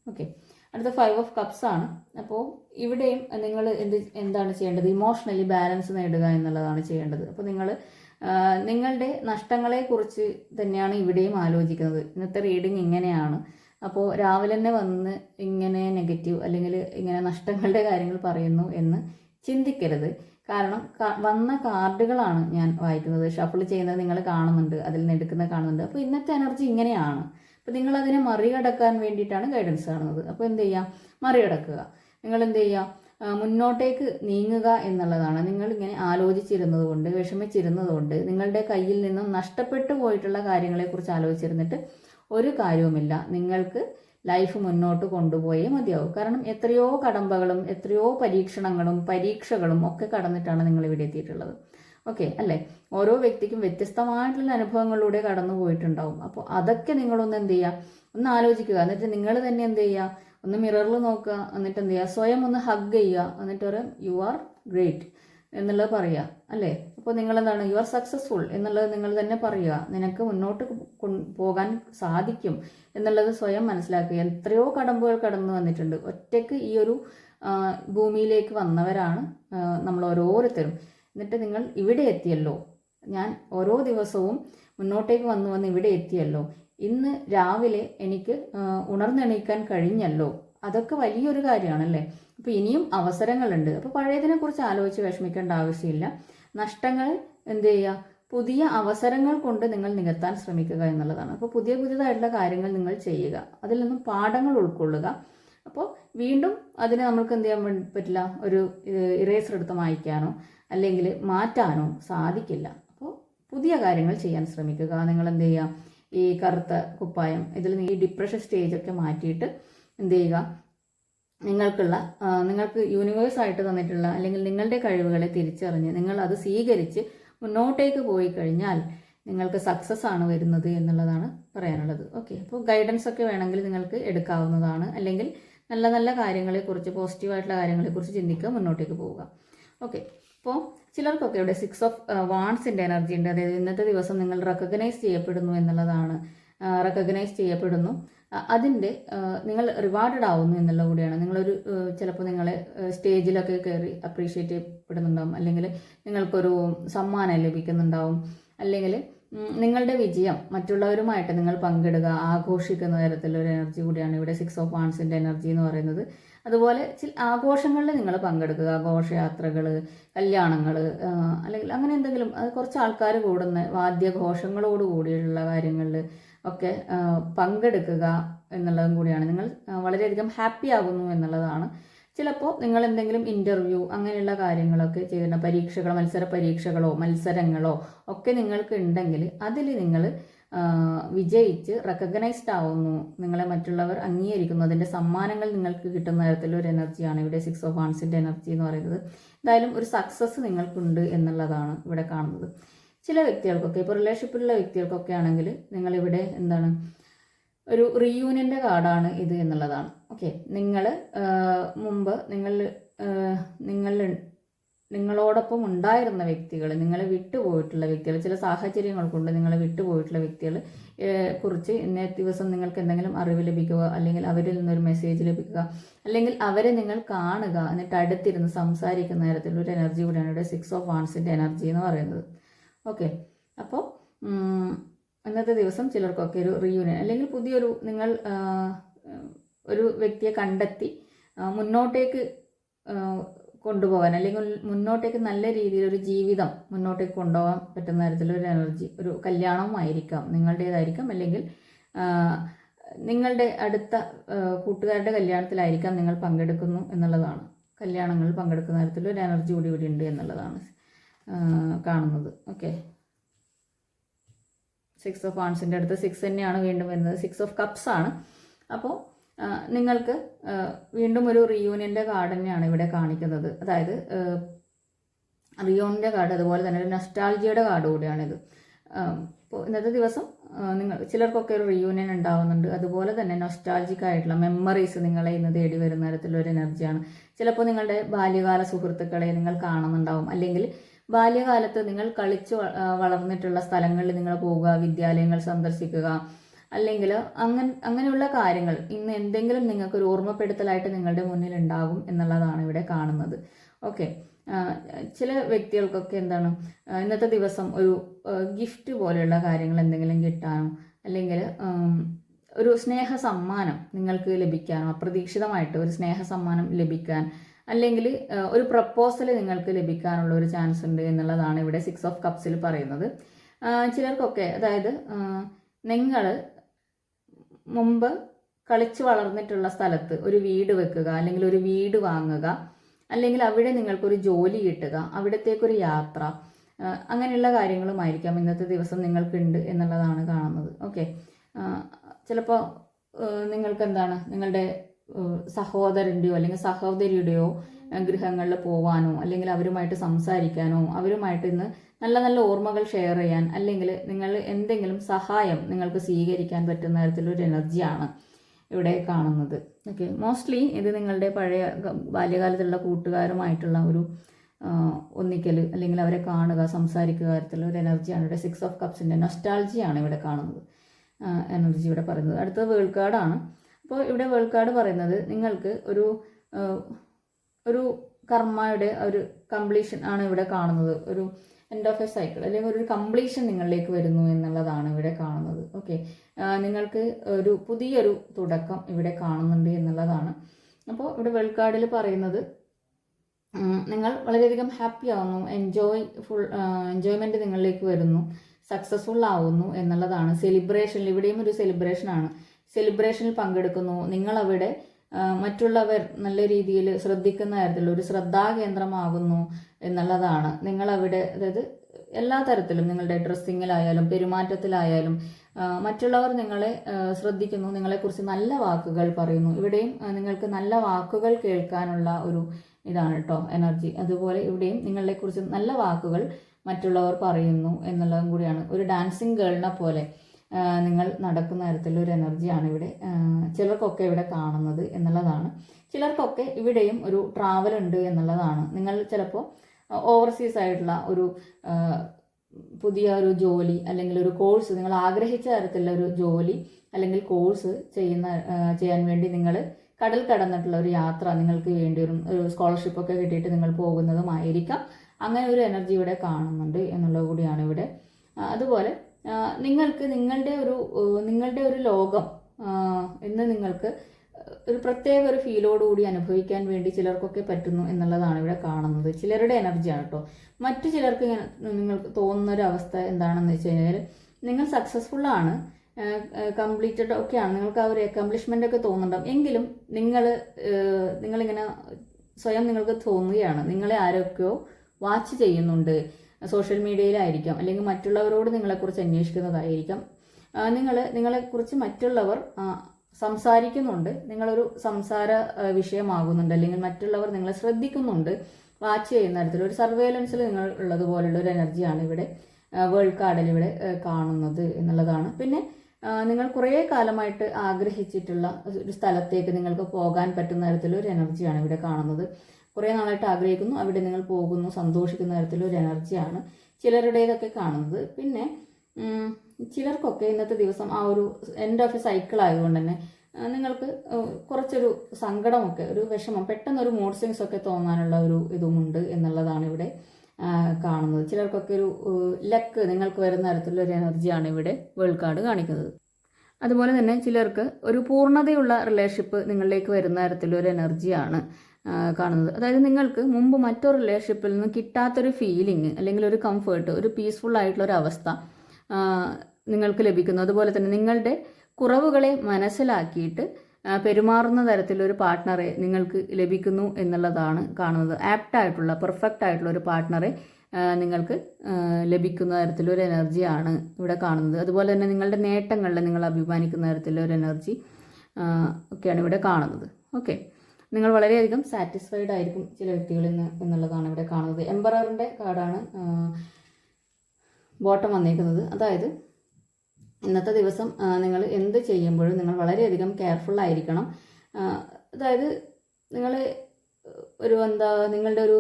ഓക്കെ അടുത്ത ഫൈവ് ഓഫ് കപ്സ് ആണ്. അപ്പോൾ ഇവിടെയും നിങ്ങൾ എന്ത് എന്താണ് ചെയ്യേണ്ടത്? ഇമോഷണലി ബാലൻസ് നേടുക എന്നുള്ളതാണ് ചെയ്യേണ്ടത്. അപ്പോൾ നിങ്ങൾ നിങ്ങളുടെ നഷ്ടങ്ങളെക്കുറിച്ച് തന്നെയാണ് ഇവിടെയും ആലോചിക്കുന്നത്. ഇന്നത്തെ റീഡിങ് ഇങ്ങനെയാണ്. അപ്പോൾ രാവിലെ തന്നെ വന്ന് ഇങ്ങനെ നെഗറ്റീവ് അല്ലെങ്കിൽ ഇങ്ങനെ നഷ്ടങ്ങളുടെ കാര്യങ്ങൾ പറയുന്നു എന്ന് ചിന്തിക്കരുത്. കാരണം വന്ന കാർഡുകളാണ് ഞാൻ വായിക്കുന്നത്. ഷഫിൾ ചെയ്യുന്നത് നിങ്ങൾ കാണുന്നുണ്ട്. അതിൽ നിന്ന് എടുക്കുന്നത് കാണുന്നുണ്ട്. അപ്പോൾ ഇന്നത്തെ എനർജി ഇങ്ങനെയാണ്. അപ്പോൾ നിങ്ങൾ അതിനെ മറികടക്കാൻ വേണ്ടിയിട്ടാണ് ഗൈഡൻസ് കാണുന്നത്. അപ്പോൾ എന്ത് ചെയ്യുക മറികടക്കുക. നിങ്ങൾ എന്ത് ചെയ്യുക മുന്നോട്ടേക്ക് നീങ്ങുക എന്നുള്ളതാണ്. നിങ്ങൾ ഇങ്ങനെ ആലോചിച്ചിരുന്നത് കൊണ്ട് വിഷമിച്ചിരുന്നത് കൊണ്ട് നിങ്ങളുടെ കയ്യിൽ നിന്നും നഷ്ടപ്പെട്ടു പോയിട്ടുള്ള കാര്യങ്ങളെക്കുറിച്ച് ആലോചിച്ചിരുന്നിട്ട് ഒരു കാര്യവുമില്ല. നിങ്ങൾക്ക് ലൈഫ് മുന്നോട്ട് കൊണ്ടുപോയേ മതിയാവും. കാരണം എത്രയോ കടമ്പകളും എത്രയോ പരീക്ഷണങ്ങളും പരീക്ഷകളും ഒക്കെ കടന്നിട്ടാണ് നിങ്ങൾ ഇവിടെ എത്തിയിട്ടുള്ളത്. ഓക്കെ അല്ലേ? ഓരോ വ്യക്തിക്കും വ്യത്യസ്തമായിട്ടുള്ള അനുഭവങ്ങളിലൂടെ കടന്നു പോയിട്ടുണ്ടാവും. അപ്പോൾ അതൊക്കെ നിങ്ങളൊന്ന് എന്ത് ചെയ്യുക ഒന്ന് ആലോചിക്കുക. എന്നിട്ട് നിങ്ങൾ തന്നെ എന്ത് ചെയ്യുക ഒന്ന് മിററിൽ നോക്കുക. എന്നിട്ട് എന്ത് ചെയ്യുക സ്വയം ഒന്ന് ഹഗ് ചെയ്യുക. എന്നിട്ട് പറയാം യു ആർ ഗ്രേറ്റ് എന്നുള്ളത് പറയുക. അല്ലേ? അപ്പോൾ നിങ്ങൾ എന്താണ് യു ആർ സക്സസ്ഫുൾ എന്നുള്ളത് നിങ്ങൾ തന്നെ പറയുക. നിനക്ക് മുന്നോട്ട് പോകാൻ സാധിക്കും എന്നുള്ളത് സ്വയം മനസ്സിലാക്കുക. എത്രയോ കടമ്പുകൾ കടന്നു വന്നിട്ടുണ്ട്. ഒറ്റയ്ക്ക് ഈ ഒരു ഭൂമിയിലേക്ക് വന്നവരാണ് നമ്മൾ ഓരോരുത്തരും. എന്നിട്ട് നിങ്ങൾ ഇവിടെ എത്തിയല്ലോ. ഞാൻ ഓരോ ദിവസവും മുന്നോട്ടേക്ക് വന്നു വന്ന് ഇവിടെ എത്തിയല്ലോ. ഇന്ന് രാവിലെ എനിക്ക് ഉണർന്നെണീക്കാൻ കഴിഞ്ഞല്ലോ. അതൊക്കെ വലിയൊരു കാര്യമാണല്ലേ? അപ്പോൾ ഇനിയും അവസരങ്ങളുണ്ട്. അപ്പോൾ പഴയതിനെക്കുറിച്ച് ആലോചിച്ച് വിഷമിക്കേണ്ട ആവശ്യമില്ല. നഷ്ടങ്ങൾ എന്ത് ചെയ്യുക? പുതിയ അവസരങ്ങൾ കൊണ്ട് നിങ്ങൾ നികത്താൻ ശ്രമിക്കുക എന്നുള്ളതാണ്. അപ്പോൾ പുതിയ പുതിയതായിട്ടുള്ള കാര്യങ്ങൾ നിങ്ങൾ ചെയ്യുക. അതിൽ നിന്നും പാഠങ്ങൾ ഉൾക്കൊള്ളുക. അപ്പോൾ വീണ്ടും അതിനെ നമ്മൾക്ക് എന്ത് ചെയ്യാൻ പറ്റില്ല? ഒരു ഇറേസർ എടുത്ത് മായ്ക്കാനോ അല്ലെങ്കിൽ മാറ്റാനോ സാധിക്കില്ല. അപ്പോൾ പുതിയ കാര്യങ്ങൾ ചെയ്യാൻ ശ്രമിക്കുക. നിങ്ങൾ എന്ത് ചെയ്യുക? ഈ കറുത്ത കുപ്പായം ഇതിൽ ഈ ഡിപ്രഷൻ സ്റ്റേജൊക്കെ മാറ്റിയിട്ട് എന്ത് ചെയ്യുക? നിങ്ങൾക്കുള്ള നിങ്ങൾക്ക് യൂണിവേഴ്സ് ആയിട്ട് തന്നിട്ടുള്ള അല്ലെങ്കിൽ നിങ്ങളുടെ കഴിവുകളെ തിരിച്ചറിഞ്ഞ് നിങ്ങൾ അത് സ്വീകരിച്ച് മുന്നോട്ടേക്ക് പോയി കഴിഞ്ഞാൽ നിങ്ങൾക്ക് സക്സസ് ആണ് വരുന്നത് എന്നുള്ളതാണ് പറയാനുള്ളത്. ഓക്കെ അപ്പോൾ ഗൈഡൻസ് ഒക്കെ വേണമെങ്കിൽ നിങ്ങൾക്ക് എടുക്കാവുന്നതാണ്. അല്ലെങ്കിൽ നല്ല നല്ല കാര്യങ്ങളെക്കുറിച്ച് പോസിറ്റീവായിട്ടുള്ള കാര്യങ്ങളെക്കുറിച്ച് ചിന്തിക്കുക മുന്നോട്ടേക്ക് പോവുക. ഓക്കെ അപ്പോൾ ചിലർക്കൊക്കെ ഇവിടെ സിക്സ് ഓഫ് വാൺസിന്റെ എനർജി ഉണ്ട്. അതായത് ഇന്നത്തെ ദിവസം നിങ്ങൾ റെക്കഗ്നൈസ് ചെയ്യപ്പെടുന്നു എന്നുള്ളതാണ് റെക്കഗ്നൈസ് ചെയ്യപ്പെടുന്നു. അതിന്റെ നിങ്ങൾ റിവാർഡഡ് ആവുന്നു എന്നുള്ള കൂടിയാണ്. നിങ്ങളൊരു ചിലപ്പോൾ നിങ്ങളെ സ്റ്റേജിലൊക്കെ കയറി അപ്രീഷിയേറ്റ് ചെയ്യപ്പെടുന്നുണ്ടാവും. അല്ലെങ്കിൽ നിങ്ങൾക്കൊരു സമ്മാനം ലഭിക്കുന്നുണ്ടാവും. അല്ലെങ്കിൽ നിങ്ങളുടെ വിജയം മറ്റുള്ളവരുമായിട്ട് നിങ്ങൾ പങ്കിടുക ആഘോഷിക്കുന്ന തരത്തിലൊരു എനർജി കൂടിയാണ് ഇവിടെ സിക്സ് ഓഫ് വാൺസിന്റെ എനർജി എന്ന് പറയുന്നത്. അതുപോലെ ചില ആഘോഷങ്ങളിൽ നിങ്ങൾ പങ്കെടുക്കുക ആഘോഷയാത്രകൾ കല്യാണങ്ങൾ അല്ലെങ്കിൽ അങ്ങനെ എന്തെങ്കിലും അത് കുറച്ച് ആൾക്കാർ കൂടുന്ന വാദ്യഘോഷങ്ങളോട് കൂടിയുള്ള കാര്യങ്ങളിൽ ഒക്കെ പങ്കെടുക്കുക എന്നുള്ളതും കൂടിയാണ്. നിങ്ങൾ വളരെയധികം ഹാപ്പി ആകുന്നു എന്നുള്ളതാണ്. ചിലപ്പോൾ നിങ്ങൾ എന്തെങ്കിലും ഇന്റർവ്യൂ അങ്ങനെയുള്ള കാര്യങ്ങളൊക്കെ ചെയ്യുന്ന പരീക്ഷകൾ മത്സര പരീക്ഷകളോ മത്സരങ്ങളോ ഒക്കെ നിങ്ങൾക്ക് ഉണ്ടെങ്കിൽ അതിൽ നിങ്ങൾ വിജയിച്ച് റെക്കഗ്നൈസ്ഡ് ആവുന്നു. നിങ്ങളെ മറ്റുള്ളവർ അംഗീകരിക്കുന്നു. അതിന്റെ സമ്മാനങ്ങൾ നിങ്ങൾക്ക് കിട്ടുന്ന തരത്തിലൊരു എനർജിയാണ് ഇവിടെ സിക്സ് ഓഫ് വാൺസിന്റെ എനർജി എന്ന് പറയുന്നത്. എന്തായാലും ഒരു സക്സസ് നിങ്ങൾക്കുണ്ട് എന്നുള്ളതാണ് ഇവിടെ കാണുന്നത്. ചില വ്യക്തികൾക്കൊക്കെ ഇപ്പോൾ റിലേഷൻഷിപ്പിലുള്ള വ്യക്തികൾക്കൊക്കെ ആണെങ്കിൽ നിങ്ങളിവിടെ എന്താണ് ഒരു റീയൂണിയന്റെ കാർഡാണ് ഇത് എന്നുള്ളതാണ്. ഓക്കെ നിങ്ങൾ മുമ്പ് നിങ്ങൾ നിങ്ങൾ നിങ്ങളോടൊപ്പം ഉണ്ടായിരുന്ന വ്യക്തികൾ നിങ്ങളെ വിട്ടുപോയിട്ടുള്ള വ്യക്തികൾ ചില സാഹചര്യങ്ങൾ കൊണ്ട് നിങ്ങളെ വിട്ടുപോയിട്ടുള്ള വ്യക്തികൾ കുറിച്ച് ഇന്നേ ദിവസം നിങ്ങൾക്ക് എന്തെങ്കിലും അറിവ് ലഭിക്കുക അല്ലെങ്കിൽ അവരിൽ നിന്നൊരു മെസ്സേജ് ലഭിക്കുക അല്ലെങ്കിൽ അവരെ നിങ്ങൾ കാണുക എന്നിട്ട് അടുത്തിരുന്ന് സംസാരിക്കുന്ന തരത്തിലുള്ള ഒരു എനർജി കൂടിയാണ് ഇവിടെ സിക്സ് ഓഫ് വാൺസിന്റെ എനർജി എന്ന് പറയുന്നത്. ഓക്കെ. അപ്പോൾ അന്നത്തെ ദിവസം ചിലർക്കൊക്കെ ഒരു റീയൂണിയൻ അല്ലെങ്കിൽ പുതിയൊരു നിങ്ങൾ ഒരു വ്യക്തിയെ കണ്ടെത്തി മുന്നോട്ടേക്ക് കൊണ്ടുപോകാൻ അല്ലെങ്കിൽ മുന്നോട്ടേക്ക് നല്ല രീതിയിൽ ഒരു ജീവിതം മുന്നോട്ടേക്ക് കൊണ്ടുപോകാൻ പറ്റുന്ന തരത്തിലൊരു എനർജി ഒരു കല്യാണമായിരിക്കാം നിങ്ങളുടേതായിരിക്കാം അല്ലെങ്കിൽ നിങ്ങളുടെ അടുത്ത കൂട്ടുകാരുടെ കല്യാണത്തിലായിരിക്കാം നിങ്ങൾ പങ്കെടുക്കുന്നു എന്നുള്ളതാണ്. കല്യാണങ്ങളിൽ പങ്കെടുക്കുന്ന തരത്തിലൊരു എനർജി കൂടി ഇവിടെ ഉണ്ട് എന്നുള്ളതാണ്. കാണുന്നത്. ഓക്കെ സിക്സ് ഓഫ് വാൺസിന്റെ അടുത്ത് സിക്സ് തന്നെയാണ് വീണ്ടും വരുന്നത്. സിക്സ് ഓഫ് കപ്സ് ആണ്. അപ്പോൾ നിങ്ങൾക്ക് വീണ്ടും ഒരു റിയൂണിയന്റെ കാർഡ് തന്നെയാണ് ഇവിടെ കാണിക്കുന്നത്. അതായത് റിയൂണിന്റെ കാർഡ് അതുപോലെ തന്നെ ഒരു നസ്റ്റാൾജിയുടെ കാർഡ് കൂടിയാണിത്. അപ്പോൾ ഇന്നത്തെ ദിവസം നിങ്ങൾ ചിലർക്കൊക്കെ ഒരു റിയൂണിയൻ ഉണ്ടാവുന്നുണ്ട്. അതുപോലെ തന്നെ നൊസ്റ്റാൾജിക് ആയിട്ടുള്ള മെമ്മറീസ് നിങ്ങളെ ഇന്ന് തേടി വരുന്ന തരത്തിലുള്ള ഒരു എനർജിയാണ് ചിലപ്പോൾ നിങ്ങളുടെ ബാല്യകാല സുഹൃത്തുക്കളെ നിങ്ങൾ കാണുന്നുണ്ടാവും. അല്ലെങ്കിൽ ബാല്യകാലത്ത് നിങ്ങൾ കളിച്ചു വളർന്നിട്ടുള്ള സ്ഥലങ്ങളിൽ നിങ്ങൾ പോവുക വിദ്യാലയങ്ങൾ സന്ദർശിക്കുക അല്ലെങ്കിൽ അങ്ങനെ അങ്ങനെയുള്ള കാര്യങ്ങൾ ഇന്ന് എന്തെങ്കിലും നിങ്ങൾക്ക് ഒരു ഓർമ്മപ്പെടുത്തലായിട്ട് നിങ്ങളുടെ മുന്നിൽ ഉണ്ടാകും എന്നുള്ളതാണ് ഇവിടെ കാണുന്നത്. ഓക്കെ. ചില വ്യക്തികൾക്കൊക്കെ എന്താണ് ഇന്നത്തെ ദിവസം ഒരു ഗിഫ്റ്റ് പോലെയുള്ള കാര്യങ്ങൾ എന്തെങ്കിലും കിട്ടാനോ അല്ലെങ്കിൽ ഒരു സ്നേഹ സമ്മാനം നിങ്ങൾക്ക് ലഭിക്കാനോ അപ്രതീക്ഷിതമായിട്ട് ഒരു സ്നേഹ സമ്മാനം ലഭിക്കാൻ അല്ലെങ്കിൽ ഒരു പ്രപ്പോസൽ നിങ്ങൾക്ക് ലഭിക്കാനുള്ള ഒരു ചാൻസ് ഉണ്ട് എന്നുള്ളതാണ് ഇവിടെ സിക്സ് ഓഫ് കപ്സിൽ പറയുന്നത്. ചിലർക്കൊക്കെ അതായത് നിങ്ങൾ മുമ്പ് കളിച്ചു വളർന്നിട്ടുള്ള സ്ഥലത്ത് ഒരു വീട് വെക്കുക അല്ലെങ്കിൽ ഒരു വീട് വാങ്ങുക അല്ലെങ്കിൽ അവിടെ നിങ്ങൾക്കൊരു ജോലി കിട്ടുക അവിടത്തേക്കൊരു യാത്ര അങ്ങനെയുള്ള കാര്യങ്ങളുമായിരിക്കാം ഇന്നത്തെ ദിവസം നിങ്ങൾക്കുണ്ട് എന്നുള്ളതാണ് കാണുന്നത്. ഓക്കെ ചിലപ്പോൾ നിങ്ങൾക്ക് എന്താണ് നിങ്ങളുടെ സഹോദരന്റെയോ അല്ലെങ്കിൽ സഹോദരിയുടെയോ ഗൃഹങ്ങളിൽ പോവാനോ അല്ലെങ്കിൽ അവരുമായിട്ട് സംസാരിക്കാനോ അവരുമായിട്ട് ഇന്ന് നല്ല നല്ല ഓർമ്മകൾ ഷെയർ ചെയ്യാൻ അല്ലെങ്കിൽ നിങ്ങൾ എന്തെങ്കിലും സഹായം നിങ്ങൾക്ക് സ്വീകരിക്കാൻ പറ്റുന്ന തരത്തിലൊരു എനർജിയാണ് ഇവിടെ കാണുന്നത്. ഓക്കെ മോസ്റ്റ്ലി ഇത് നിങ്ങളുടെ പഴയ ബാല്യകാലത്തുള്ള കൂട്ടുകാരുമായിട്ടുള്ള ഒരു ഒന്നിക്കൽ അല്ലെങ്കിൽ അവരെ കാണുക സംസാരിക്കുക തരത്തിലുള്ള ഒരു എനർജിയാണ് ഇവിടെ. സിക്സ് ഓഫ് കപ്സിന്റെ നൊസ്റ്റാൾജിയാണ് ഇവിടെ കാണുന്നത്. എനർജി ഇവിടെ പറയുന്നത്. അടുത്തത് വേൾഡ് കാർഡാണ്. അപ്പോൾ ഇവിടെ വേൾഡ് കാർഡ് പറയുന്നത് നിങ്ങൾക്ക് ഒരു ഒരു കർമ്മയുടെ ഒരു കംപ്ലീഷൻ ആണ് ഇവിടെ കാണുന്നത്. ഒരു എൻഡ് ഓഫ് എ സൈക്കിൾ അല്ലെങ്കിൽ ഒരു കംപ്ലീഷൻ നിങ്ങളിലേക്ക് വരുന്നു എന്നുള്ളതാണ് ഇവിടെ കാണുന്നത്. ഓക്കെ നിങ്ങൾക്ക് ഒരു പുതിയൊരു തുടക്കം ഇവിടെ കാണുന്നുണ്ട് എന്നുള്ളതാണ്. അപ്പോൾ ഇവിടെ വേൾഡ് കാർഡിൽ പറയുന്നത് നിങ്ങൾ വളരെയധികം ഹാപ്പി ആവുന്നു എൻജോയ് ഫുൾ എൻജോയ്മെന്റ് നിങ്ങളിലേക്ക് വരുന്നു സക്സസ്ഫുൾ ആവുന്നു എന്നുള്ളതാണ്. സെലിബ്രേഷൻ ഇവിടെയും ഒരു സെലിബ്രേഷൻ ആണ്. സെലിബ്രേഷനിൽ പങ്കെടുക്കുന്നു. നിങ്ങളവിടെ മറ്റുള്ളവർ നല്ല രീതിയിൽ ശ്രദ്ധിക്കുന്ന തരത്തിലുള്ള ഒരു ശ്രദ്ധാകേന്ദ്രമാകുന്നു എന്നുള്ളതാണ്. നിങ്ങളവിടെ അതായത് എല്ലാ തരത്തിലും നിങ്ങളുടെ ഡ്രസ്സിങ്ങിലായാലും പെരുമാറ്റത്തിലായാലും മറ്റുള്ളവർ നിങ്ങളെ ശ്രദ്ധിക്കുന്നു നിങ്ങളെക്കുറിച്ച് നല്ല വാക്കുകൾ പറയുന്നു. ഇവിടെയും നിങ്ങൾക്ക് നല്ല വാക്കുകൾ കേൾക്കാനുള്ള ഒരു ഇതാണ് കേട്ടോ എനർജി. അതുപോലെ ഇവിടെയും നിങ്ങളെക്കുറിച്ച് നല്ല വാക്കുകൾ മറ്റുള്ളവർ പറയുന്നു എന്നുള്ളതും കൂടിയാണ്. ഒരു ഡാൻസിങ് ഗേളിനെ പോലെ നിങ്ങൾ നടക്കുന്ന തരത്തിലുള്ള ഒരു എനർജിയാണ് ഇവിടെ ചിലർക്കൊക്കെ ഇവിടെ കാണുന്നത് എന്നുള്ളതാണ്. ചിലർക്കൊക്കെ ഇവിടെയും ഒരു ട്രാവൽ ഉണ്ട് എന്നുള്ളതാണ്. നിങ്ങൾ ചിലപ്പോൾ ഓവർസീസ് ആയിട്ടുള്ള ഒരു പുതിയ ഒരു ജോലി അല്ലെങ്കിൽ ഒരു കോഴ്സ് നിങ്ങൾ ആഗ്രഹിച്ച തരത്തിലുള്ള ഒരു ജോലി അല്ലെങ്കിൽ കോഴ്സ് ചെയ്യുന്ന ചെയ്യാൻ വേണ്ടി നിങ്ങൾ കടൽ കടന്നിട്ടുള്ള ഒരു യാത്ര നിങ്ങൾക്ക് വേണ്ടി ഒരു സ്കോളർഷിപ്പ് ഒക്കെ കിട്ടിയിട്ട് നിങ്ങൾ പോകുന്നതുമായിരിക്കാം. അങ്ങനെ ഒരു എനർജി ഇവിടെ കാണുന്നുണ്ട് എന്നുള്ളത് കൂടിയാണ് ഇവിടെ. അതുപോലെ നിങ്ങൾക്ക് നിങ്ങളുടെ ഒരു നിങ്ങളുടെ ഒരു ലോകം എന്ന് നിങ്ങൾക്ക് ഒരു പ്രത്യേക ഒരു ഫീലോടുകൂടി അനുഭവിക്കാൻ വേണ്ടി ചിലർക്കൊക്കെ പറ്റുന്നു എന്നുള്ളതാണ് ഇവിടെ കാണുന്നത്. ചിലരുടെ എനർജിയാണ് കേട്ടോ മറ്റു ചിലർക്ക് നിങ്ങൾക്ക് തോന്നുന്ന ഒരു അവസ്ഥ എന്താണെന്ന് വെച്ച് കഴിഞ്ഞാൽ നിങ്ങൾ സക്സസ്ഫുൾ ആണ് കംപ്ലീറ്റഡ് ഒക്കെയാണ് നിങ്ങൾക്ക് ആ ഒരു അക്കംപ്ലിഷ്മെന്റ് ഒക്കെ തോന്നുന്നുണ്ടാവും. എങ്കിലും നിങ്ങൾ നിങ്ങളിങ്ങനെ സ്വയം നിങ്ങൾക്ക് തോന്നുകയാണ്. നിങ്ങളെ ആരൊക്കെയോ വാച്ച് ചെയ്യുന്നുണ്ട്. സോഷ്യൽ മീഡിയയിലായിരിക്കാം. അല്ലെങ്കിൽ മറ്റുള്ളവരോട് നിങ്ങളെക്കുറിച്ച് അന്വേഷിക്കുന്നതായിരിക്കാം. നിങ്ങൾ നിങ്ങളെക്കുറിച്ച് മറ്റുള്ളവർ സംസാരിക്കുന്നുണ്ട്. നിങ്ങളൊരു സംസാര വിഷയമാകുന്നുണ്ട്. അല്ലെങ്കിൽ മറ്റുള്ളവർ നിങ്ങളെ ശ്രദ്ധിക്കുന്നുണ്ട്. വാച്ച് ചെയ്യുന്ന തരത്തിൽ. ഒരു സർവേലൻസിൽ നിങ്ങൾ ഉള്ളതുപോലുള്ള ഒരു എനർജിയാണ് ഇവിടെ വേൾഡ് കാർഡിൽ ഇവിടെ കാണുന്നത് എന്നുള്ളതാണ്. പിന്നെ നിങ്ങൾ കുറേ കാലമായിട്ട് ആഗ്രഹിച്ചിട്ടുള്ള ഒരു സ്ഥലത്തേക്ക് നിങ്ങൾക്ക് പോകാൻ പറ്റുന്ന തരത്തിലൊരു എനർജിയാണ് ഇവിടെ കാണുന്നത്. കുറേ നാളായിട്ട് ആഗ്രഹിക്കുന്നു. അവിടെ നിങ്ങൾ പോകുന്നു. സന്തോഷിക്കുന്ന തരത്തിലൊരു എനർജിയാണ് ചിലരുടേതൊക്കെ കാണുന്നത്. പിന്നെ ചിലർക്കൊക്കെ ഇന്നത്തെ ദിവസം ആ ഒരു എൻഡ് ഓഫ് എ സൈക്കിൾ ആയതുകൊണ്ട് തന്നെ നിങ്ങൾക്ക് കുറച്ചൊരു സങ്കടമൊക്കെ ഒരു വിഷമം പെട്ടെന്നൊരു മൂഡ് സ്വിങ്സ് ഒക്കെ തോന്നാനുള്ള ഒരു ഇതുമുണ്ട് എന്നുള്ളതാണ് ഇവിടെ കാണുന്നത്. ചിലർക്കൊക്കെ ഒരു ലക്ക് നിങ്ങൾക്ക് വരുന്ന തരത്തിലുള്ള ഒരു എനർജിയാണ് ഇവിടെ വേൾഡ് കാർഡ് കാണിക്കുന്നത്. അതുപോലെ തന്നെ ചിലർക്ക് ഒരു പൂർണതയുള്ള റിലേഷൻഷിപ്പ് നിങ്ങളിലേക്ക് വരുന്ന തരത്തിലുള്ള ഒരു എനർജിയാണ് കാണുന്നത്. അതായത് നിങ്ങൾക്ക് മുമ്പ് മറ്റൊരു റിലേഷൻഷിപ്പിൽ നിന്ന് കിട്ടാത്തൊരു ഫീലിംഗ് അല്ലെങ്കിൽ ഒരു കംഫേർട്ട് ഒരു പീസ്ഫുൾ ആയിട്ടുള്ള ഒരു അവസ്ഥ നിങ്ങൾക്ക് ലഭിക്കുന്നു. അതുപോലെ തന്നെ നിങ്ങളുടെ കുറവുകളെ മനസ്സിലാക്കിയിട്ട് പെരുമാറുന്ന തരത്തിലൊരു പാർട്ട്ണറെ നിങ്ങൾക്ക് ലഭിക്കുന്നു എന്നുള്ളതാണ് കാണുന്നത്. ആപ്റ്റ് ആയിട്ടുള്ള പെർഫെക്റ്റ് ആയിട്ടുള്ള ഒരു പാർട്ട്ണറെ നിങ്ങൾക്ക് ലഭിക്കുന്ന തരത്തിലൊരു എനർജിയാണ് ഇവിടെ കാണുന്നത്. അതുപോലെ തന്നെ നിങ്ങളുടെ നേട്ടങ്ങളിൽ നിങ്ങൾ അഭിമാനിക്കുന്ന തരത്തിലൊരു എനർജി ഒക്കെയാണ് ഇവിടെ കാണുന്നത്. ഓക്കെ നിങ്ങൾ വളരെയധികം സാറ്റിസ്ഫൈഡ് ആയിരിക്കും ചില വ്യക്തികളിൽ നിന്ന് എന്നുള്ളതാണ് ഇവിടെ കാണുന്നത്. എംബററിന്റെ കാർഡാണ് ബോട്ടം വന്നേക്കുന്നത്. അതായത് ഇന്നത്തെ ദിവസം നിങ്ങൾ എന്ത് ചെയ്യുമ്പോഴും നിങ്ങൾ വളരെയധികം കെയർഫുൾ ആയിരിക്കണം. അതായത് നിങ്ങൾ ഒരു എന്താ നിങ്ങളുടെ ഒരു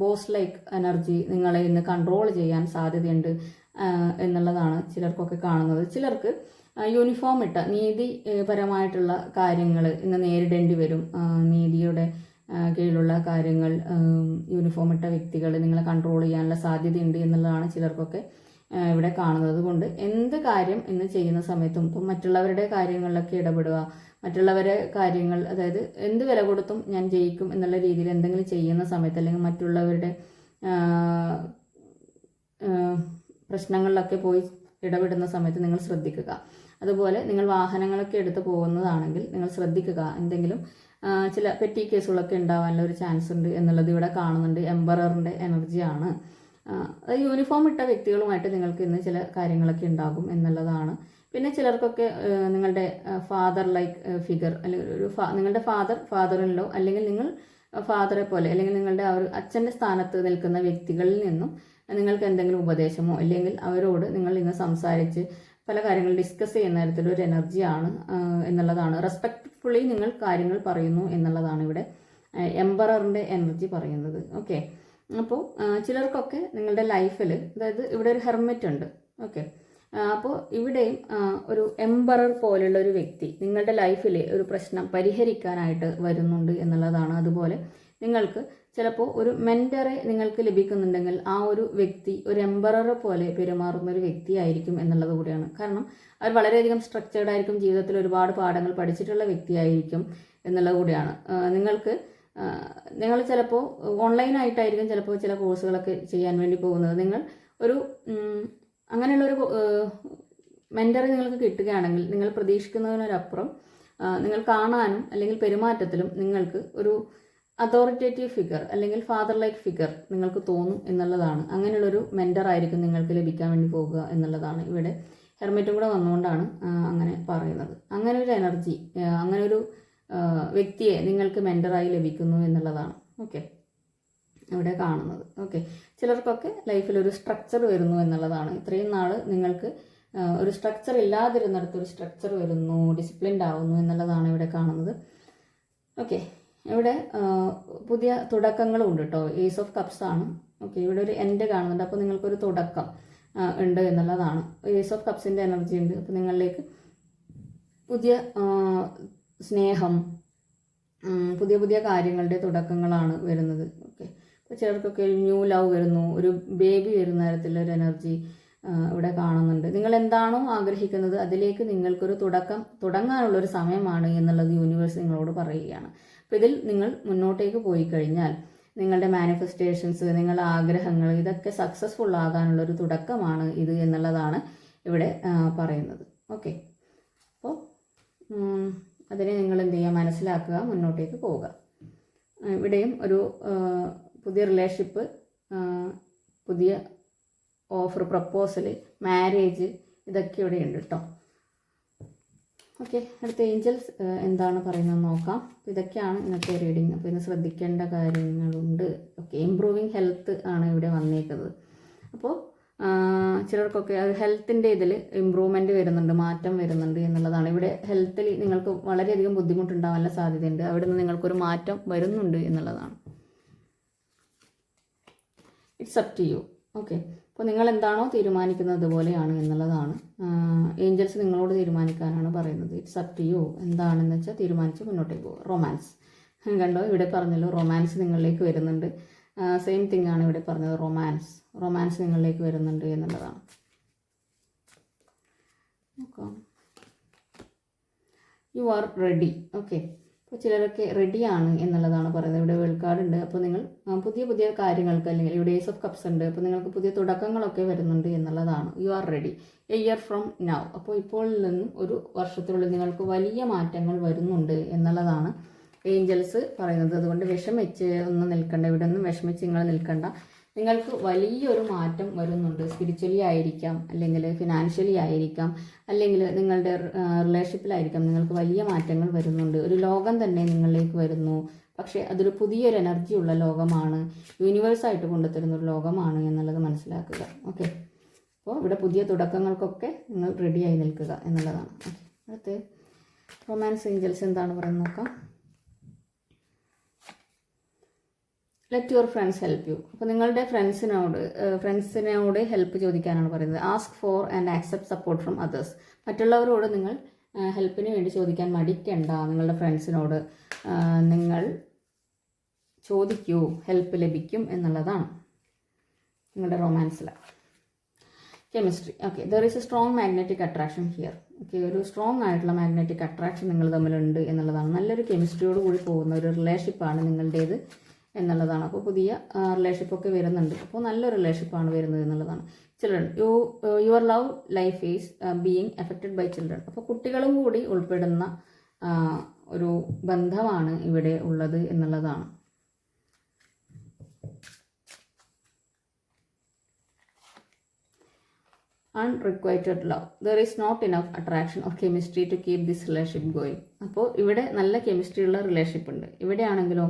ബോസ് ലൈക്ക് എനർജി നിങ്ങളെ ഇന്ന് കൺട്രോൾ ചെയ്യാൻ സാധ്യതയുണ്ട്. എന്നുള്ളതാണ് ചിലർക്കൊക്കെ കാണുന്നത്. ചിലർക്ക് യൂണിഫോം ഇട്ട നീതിപരമായിട്ടുള്ള കാര്യങ്ങൾ ഇന്ന് നേരിടേണ്ടി വരും. നീതിയുടെ കീഴിലുള്ള കാര്യങ്ങൾ യൂണിഫോം ഇട്ട വ്യക്തികൾ നിങ്ങളെ കൺട്രോൾ ചെയ്യാനുള്ള സാധ്യതയുണ്ട് എന്നുള്ളതാണ് ചിലർക്കൊക്കെ ഇവിടെ കാണുന്നത്. കൊണ്ട് എന്ത് കാര്യം ഇന്ന് ചെയ്യുന്ന സമയത്തും ഇപ്പം മറ്റുള്ളവരുടെ കാര്യങ്ങളിലൊക്കെ ഇടപെടുക മറ്റുള്ളവരെ കാര്യങ്ങൾ അതായത് എന്ത് വില കൊടുത്തും ഞാൻ ജയിക്കും എന്നുള്ള രീതിയിൽ എന്തെങ്കിലും ചെയ്യുന്ന സമയത്ത് അല്ലെങ്കിൽ മറ്റുള്ളവരുടെ പ്രശ്നങ്ങളിലൊക്കെ പോയി ഇടപെടുന്ന സമയത്ത് നിങ്ങൾ ശ്രദ്ധിക്കുക. അതുപോലെ നിങ്ങൾ വാഹനങ്ങളൊക്കെ എടുത്ത് പോകുന്നതാണെങ്കിൽ നിങ്ങൾ ശ്രദ്ധിക്കുക. എന്തെങ്കിലും ചില പെറ്റി കേസുകളൊക്കെ ഉണ്ടാവാനുള്ള ഒരു ചാൻസ് ഉണ്ട് എന്നുള്ളത് ഇവിടെ കാണുന്നുണ്ട്. എംബററിന്റെ എനർജിയാണ് യൂണിഫോം ഇട്ട വ്യക്തികളുമായിട്ട് നിങ്ങൾക്ക് ഇന്ന് ചില കാര്യങ്ങളൊക്കെ ഉണ്ടാകും എന്നുള്ളതാണ്. പിന്നെ ചിലർക്കൊക്കെ നിങ്ങളുടെ ഫാദർ ലൈക്ക് ഫിഗർ അല്ലെങ്കിൽ ഒരു നിങ്ങളുടെ ഫാദർ ഫാദറിനിലോ അല്ലെങ്കിൽ നിങ്ങൾ ഫാദറെ പോലെ അല്ലെങ്കിൽ നിങ്ങളുടെ ആ ഒരു അച്ഛന്റെ സ്ഥാനത്ത് നിൽക്കുന്ന വ്യക്തികളിൽ നിന്നും നിങ്ങൾക്ക് എന്തെങ്കിലും ഉപദേശമോ അല്ലെങ്കിൽ അവരോട് നിങ്ങൾ ഇന്ന് സംസാരിച്ച് പല കാര്യങ്ങൾ ഡിസ്കസ് ചെയ്യുന്ന തരത്തിലൊരു എനർജിയാണ് എന്നുള്ളതാണ്. റെസ്പെക്റ്റ്ഫുള്ളി നിങ്ങൾ കാര്യങ്ങൾ പറയുന്നു എന്നുള്ളതാണ് ഇവിടെ എംബററിന്റെ എനർജി പറയുന്നത്. ഓക്കെ അപ്പോൾ ചിലർക്കൊക്കെ നിങ്ങളുടെ ലൈഫിൽ അതായത് ഇവിടെ ഒരു ഹെർമിറ്റ് ഉണ്ട്. ഓക്കെ അപ്പോൾ ഇവിടെയും ഒരു എംബറർ പോലുള്ള ഒരു വ്യക്തി നിങ്ങളുടെ ലൈഫിലെ ഒരു പ്രശ്നം പരിഹരിക്കാനായിട്ട് വരുന്നുണ്ട് എന്നുള്ളതാണ്. അതുപോലെ നിങ്ങൾക്ക് ചിലപ്പോൾ ഒരു മെന്ററെ നിങ്ങൾക്ക് ലഭിക്കുന്നുണ്ടെങ്കിൽ ആ ഒരു വ്യക്തി ഒരു എംബററെ പോലെ പെരുമാറുന്ന ഒരു വ്യക്തിയായിരിക്കും എന്നുള്ളത് കൂടിയാണ്. കാരണം അവർ വളരെയധികം സ്ട്രക്ചേർഡ് ആയിരിക്കും ജീവിതത്തിൽ ഒരുപാട് പാഠങ്ങൾ പഠിച്ചിട്ടുള്ള വ്യക്തിയായിരിക്കും എന്നുള്ളത് കൂടിയാണ്. നിങ്ങൾക്ക് നിങ്ങൾ ചിലപ്പോൾ ഓൺലൈനായിട്ടായിരിക്കും ചിലപ്പോൾ ചില കോഴ്സുകളൊക്കെ ചെയ്യാൻ വേണ്ടി പോകുന്നത്. നിങ്ങൾ ഒരു അങ്ങനെയുള്ള ഒരു മെന്ററെ നിങ്ങൾക്ക് കിട്ടുകയാണെങ്കിൽ നിങ്ങൾ പ്രതീക്ഷിക്കുന്നതിനൊരപ്പുറം നിങ്ങൾ കാണാനും അല്ലെങ്കിൽ പെരുമാറ്റത്തിലും നിങ്ങൾക്ക് ഒരു അതോറിറ്റേറ്റീവ് ഫിഗർ അല്ലെങ്കിൽ ഫാദർ ലൈക്ക് ഫിഗർ നിങ്ങൾക്ക് തോന്നും എന്നുള്ളതാണ്. അങ്ങനെയുള്ളൊരു മെന്റർ ആയിരിക്കും നിങ്ങൾക്ക് ലഭിക്കാൻ വേണ്ടി പോകുക എന്നുള്ളതാണ് ഇവിടെ ഹെർമെറ്റും കൂടെ വന്നുകൊണ്ടാണ് അങ്ങനെ പറയുന്നത്. അങ്ങനെ ഒരു എനർജി അങ്ങനെ ഒരു വ്യക്തിയെ നിങ്ങൾക്ക് മെന്ററായി ലഭിക്കുന്നു എന്നുള്ളതാണ്. ഓക്കെ ഇവിടെ കാണുന്നത്. ഓക്കെ ചിലർക്കൊക്കെ ലൈഫിൽ ഒരു സ്ട്രക്ചർ വരുന്നു എന്നുള്ളതാണ്. ഇത്രയും നാൾ നിങ്ങൾക്ക് ഒരു സ്ട്രക്ചർ ഇല്ലാതിരുന്നിടത്ത് ഒരു സ്ട്രക്ചർ വരുന്നു ഡിസിപ്ലിൻഡ് ആവുന്നു എന്നുള്ളതാണ് ഇവിടെ കാണുന്നത്. ഓക്കെ ഇവിടെ പുതിയ തുടക്കങ്ങളും ഉണ്ട് കേട്ടോ ഏസ് ഓഫ് കപ്സ് ആണ്. ഓക്കെ ഇവിടെ ഒരു എൻഡ് കാണുന്നുണ്ട്. അപ്പോൾ നിങ്ങൾക്കൊരു തുടക്കം ഉണ്ട് എന്നുള്ളതാണ്. ഏസ് ഓഫ് കപ്സിന്റെ എനർജി ഉണ്ട്. അപ്പോൾ നിങ്ങളിലേക്ക് പുതിയ സ്നേഹം പുതിയ പുതിയ കാര്യങ്ങളുടെ തുടക്കങ്ങളാണ് വരുന്നത്. ഓക്കെ അപ്പോൾ ചിലർക്കൊക്കെ ഒരു ന്യൂ ലവ് വരുന്നു ഒരു ബേബി വരുന്ന തരത്തിലൊരു എനർജി ഇവിടെ കാണുന്നുണ്ട്. നിങ്ങൾ എന്താണോ ആഗ്രഹിക്കുന്നത് അതിലേക്ക് നിങ്ങൾക്കൊരു തുടക്കം തുടങ്ങാനുള്ള ഒരു സമയമാണ് എന്നുള്ളത് യൂണിവേഴ്സ് നിങ്ങളോട് പറയുകയാണ്. അപ്പോൾ ഇതിൽ നിങ്ങൾ മുന്നോട്ടേക്ക് പോയി കഴിഞ്ഞാൽ നിങ്ങളുടെ മാനിഫെസ്റ്റേഷൻസ് നിങ്ങളുടെ ആഗ്രഹങ്ങൾ ഇതൊക്കെ സക്സസ്ഫുൾ ആകാനുള്ളൊരു തുടക്കമാണ് ഇത് എന്നുള്ളതാണ് ഇവിടെ പറയുന്നത്. ഓക്കെ അപ്പോൾ അതിനെ നിങ്ങൾ എന്ത് ചെയ്യുക? മനസ്സിലാക്കുക മുന്നോട്ടേക്ക് പോവുക. ഇവിടെയും ഒരു പുതിയ റിലേഷൻഷിപ്പ് പുതിയ ഓഫർ പ്രപ്പോസൽ മാരേജ് ഇതൊക്കെ ഇവിടെ ഉണ്ട് കേട്ടോ ഓക്കെ അടുത്ത ഏഞ്ചൽസ് എന്താണ് പറയുന്നത് നോക്കാം. അപ്പോൾ ഇതൊക്കെയാണ് ഇന്നത്തെ റീഡിങ് അപ്പോൾ ഇന്ന് ശ്രദ്ധിക്കേണ്ട കാര്യങ്ങളുണ്ട്. ഓക്കെ ഇമ്പ്രൂവിങ് ഹെൽത്ത് ആണ് ഇവിടെ വന്നേക്കുന്നത്. അപ്പോൾ ചിലർക്കൊക്കെ അത് ഹെൽത്തിന്റെ ഇതിൽ ഇമ്പ്രൂവ്മെന്റ് വരുന്നുണ്ട് മാറ്റം വരുന്നുണ്ട് എന്നുള്ളതാണ്. ഇവിടെ ഹെൽത്തിൽ നിങ്ങൾക്ക് വളരെയധികം ബുദ്ധിമുട്ടുണ്ടാവാനുള്ള സാധ്യതയുണ്ട്. അവിടെ നിന്ന് നിങ്ങൾക്കൊരു മാറ്റം വരുന്നുണ്ട് എന്നുള്ളതാണ്. It's up to you okay അപ്പോൾ നിങ്ങൾ എന്താണോ തീരുമാനിക്കുന്നത് പോലെയാണ് എന്നുള്ളതാണ്. ഏഞ്ചൽസ് നിങ്ങളോട് തീരുമാനിക്കാനാണ് പറയുന്നത്. ഇറ്റ്സ് അപ് ടു യു എന്താണെന്ന് വെച്ചാൽ തീരുമാനിച്ച് മുന്നോട്ടേക്ക് പോകുക റൊമാൻസ് കണ്ടോ? ഇവിടെ പറഞ്ഞല്ലോ റൊമാൻസ് നിങ്ങളിലേക്ക് വരുന്നുണ്ട്. സെയിം തിങ് ആണ് ഇവിടെ പറഞ്ഞത്. റൊമാൻസ് റൊമാൻസ് നിങ്ങളിലേക്ക് വരുന്നുണ്ട് എന്നുള്ളതാണ്. നോക്കാം. യു ആർ റെഡി ഓക്കെ അപ്പോൾ ചിലരൊക്കെ റെഡിയാണ് എന്നുള്ളതാണ് പറയുന്നത്. ഇവിടെ വേൾക്കാടുണ്ട് അപ്പോൾ നിങ്ങൾ പുതിയ പുതിയ കാര്യങ്ങൾക്ക് അല്ലെങ്കിൽ ഇവിടെ ഏസ് ഓഫ് കപ്സ് ഉണ്ട്. അപ്പോൾ നിങ്ങൾക്ക് പുതിയ തുടക്കങ്ങളൊക്കെ വരുന്നുണ്ട് എന്നുള്ളതാണ്. You are ready a year from now അപ്പോൾ ഇപ്പോൾ നിന്നും ഒരു വർഷത്തിനുള്ളിൽ നിങ്ങൾക്ക് വലിയ മാറ്റങ്ങൾ വരുന്നുണ്ട് എന്നുള്ളതാണ്. ഏഞ്ചൽസ് പറയുന്നത്. അതുകൊണ്ട് വിഷമിച്ച് ഒന്നും നിൽക്കണ്ട. ഇവിടെ ഒന്നും വിഷമിച്ച് നിങ്ങൾ നിൽക്കണ്ട. നിങ്ങൾക്ക് വലിയൊരു മാറ്റം വരുന്നുണ്ട്. സ്പിരിച്വലി ആയിരിക്കാം അല്ലെങ്കിൽ ഫിനാൻഷ്യലി ആയിരിക്കാം അല്ലെങ്കിൽ നിങ്ങളുടെ റിലേഷൻഷിപ്പിലായിരിക്കാം നിങ്ങൾക്ക് വലിയ മാറ്റങ്ങൾ വരുന്നുണ്ട്. ഒരു ലോകം തന്നെ നിങ്ങളിലേക്ക് വരുന്നു. പക്ഷേ അതൊരു പുതിയൊരു എനർജി ഉള്ള ലോകമാണ്. യൂണിവേഴ്സായിട്ട് കൊണ്ടുത്തരുന്ന ഒരു ലോകമാണ് എന്നുള്ളത് മനസ്സിലാക്കുക. ഓക്കെ അപ്പോൾ ഇവിടെ പുതിയ തുടക്കങ്ങൾക്കൊക്കെ നിങ്ങൾ റെഡിയായി നിൽക്കുക എന്നുള്ളതാണ്. അടുത്ത് റൊമാൻസ് ഏഞ്ചൽസ് എന്താണ് പറയുന്നത് നോക്കാം. Let your friends help you അപ്പോൾ നിങ്ങളുടെ ഫ്രണ്ട്സിനോട് ഫ്രണ്ട്സിനോട് ഹെൽപ്പ് ചോദിക്കാനാണ് പറയുന്നത്. Ask for and accept support from others മറ്റുള്ളവരോട് നിങ്ങൾ ഹെൽപ്പിന് വേണ്ടി ചോദിക്കാൻ മടിക്കണ്ട. നിങ്ങളുടെ ഫ്രണ്ട്സിനോട് നിങ്ങൾ ചോദിക്കൂ ഹെൽപ്പ് ലഭിക്കും എന്നുള്ളതാണ് നിങ്ങളുടെ റൊമാൻസിൽ chemistry okay there is a strong magnetic attraction here okay ഒരു സ്ട്രോങ് ആയിട്ടുള്ള മാഗ്നറ്റിക് അട്രാക്ഷൻ നിങ്ങൾ തമ്മിലുണ്ട് എന്നുള്ളതാണ്. നല്ലൊരു കെമിസ്ട്രിയോട് കൂടി പോകുന്ന ഒരു റിലേഷൻഷിപ്പാണ് നിങ്ങളുടേത്. എന്നുള്ളതാണ്. അപ്പോൾ പുതിയ റിലേഷൻഷിപ്പ് ഒക്കെ വരുന്നുണ്ട്. അപ്പോൾ നല്ലൊരു റിലേഷൻഷിപ്പാണ് വരുന്നത് എന്നുള്ളതാണ്. Children you your love life is being affected by children അപ്പോൾ കുട്ടികളും കൂടി ഉൾപ്പെടുന്ന ഒരു ബന്ധമാണ് ഇവിടെ ഉള്ളത് എന്നുള്ളതാണ്. Unrequited love there is not enough attraction or chemistry to keep this relationship going അപ്പോൾ ഇവിടെ നല്ല കെമിസ്ട്രി ഉള്ള റിലേഷൻഷിപ്പ് ഉണ്ട്. ഇവിടെയാണെങ്കിലോ